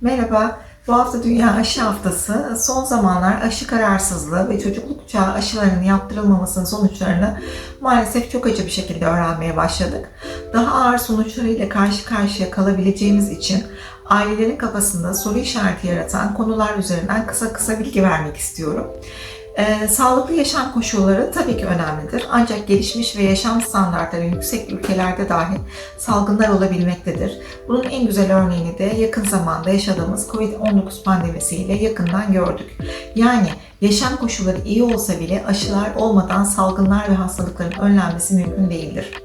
Merhaba, bu hafta Dünya Aşı Haftası. Son zamanlar aşı kararsızlığı ve çocukluk çağı aşılarının yaptırılmamasının sonuçlarını maalesef çok acı bir şekilde öğrenmeye başladık. Daha ağır sonuçlarıyla karşı karşıya kalabileceğimiz için ailelerin kafasında soru işareti yaratan konular üzerinden kısa kısa bilgi vermek istiyorum. Ee, sağlıklı yaşam koşulları tabii ki önemlidir. Ancak gelişmiş ve yaşam standartları yüksek ülkelerde dahi salgınlar olabilmektedir. Bunun en güzel örneğini de yakın zamanda yaşadığımız COVID-19 pandemisiyle yakından gördük. Yani yaşam koşulları iyi olsa bile aşılar olmadan salgınlar ve hastalıkların önlenmesi mümkün değildir.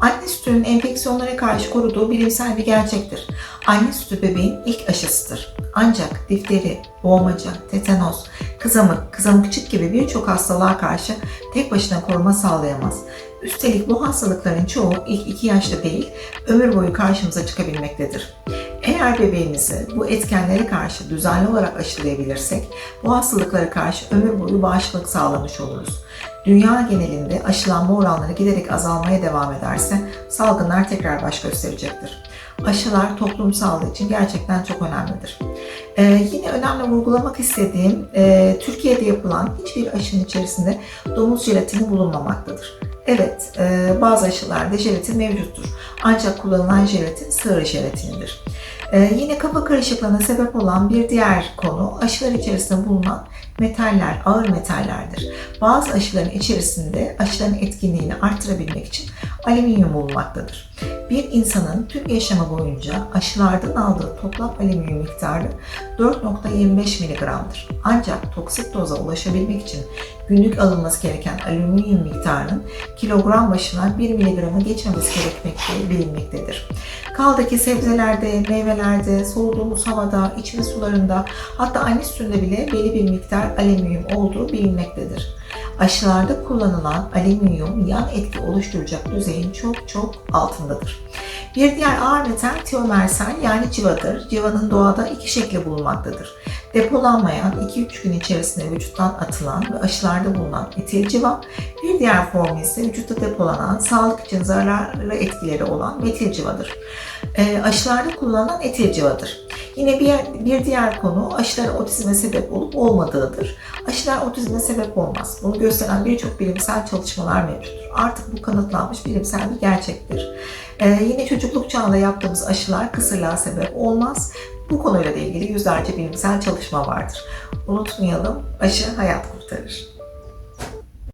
Anne sütünün enfeksiyonlara karşı koruduğu bilimsel bir gerçektir. Anne sütü bebeğin ilk aşısıdır. Ancak difteri, boğmaca, tetanoz, kızamık, kızamıkçık gibi birçok hastalığa karşı tek başına koruma sağlayamaz. Üstelik bu hastalıkların çoğu ilk 2 yaşta değil, ömür boyu karşımıza çıkabilmektedir. Eğer bebeğimizi bu etkenlere karşı düzenli olarak aşılayabilirsek, bu hastalıklara karşı ömür boyu bağışıklık sağlamış oluruz. Dünya genelinde aşılanma oranları giderek azalmaya devam ederse salgınlar tekrar baş gösterecektir. Aşılar toplum sağlığı için gerçekten çok önemlidir. Ee, yine önemli vurgulamak istediğim e, Türkiye'de yapılan hiçbir aşının içerisinde domuz jelatini bulunmamaktadır. Evet, e, bazı aşılarda jelatin mevcuttur. Ancak kullanılan jelatin sığır jelatinidir. E, yine kafa karışıklığına sebep olan bir diğer konu aşılar içerisinde bulunan metaller, ağır metallerdir. Bazı aşıların içerisinde aşıların etkinliğini artırabilmek için alüminyum bulunmaktadır. Bir insanın tüm yaşamı boyunca aşılardan aldığı toplam alüminyum miktarı 4.25 mg'dır. Ancak toksik doza ulaşabilmek için günlük alınması gereken alüminyum miktarının kilogram başına 1 mg'ı geçmemesi gerekmekte bilinmektedir. Kaldı ki sebzelerde, meyvelerde, soluduğumuz havada, içme sularında hatta anne sütünde bile belli bir miktar alüminyum olduğu bilinmektedir. Aşılarda kullanılan alüminyum yan etki oluşturacak düzeyin çok çok altındadır. Bir diğer ağır metal tiomersal yani civadır. Civanın doğada iki şekli bulunmaktadır. Depolanmayan 2-3 gün içerisinde vücuttan atılan ve aşılarda bulunan etil civa, bir diğer formu ise vücutta depolanan, sağlık için zararlı etkileri olan metil civadır. E, aşılarda kullanılan etil civadır. Yine bir, bir diğer konu aşılar otizme sebep olup olmadığıdır. Aşılar otizme sebep olmaz. Bunu gösteren birçok bilimsel çalışmalar mevcuttur. Artık bu kanıtlanmış bilimsel bir gerçektir. Ee, yine çocukluk çağında yaptığımız aşılar kısırlığa sebep olmaz. Bu konuyla ilgili yüzlerce bilimsel çalışma vardır. Unutmayalım, aşı hayat kurtarır.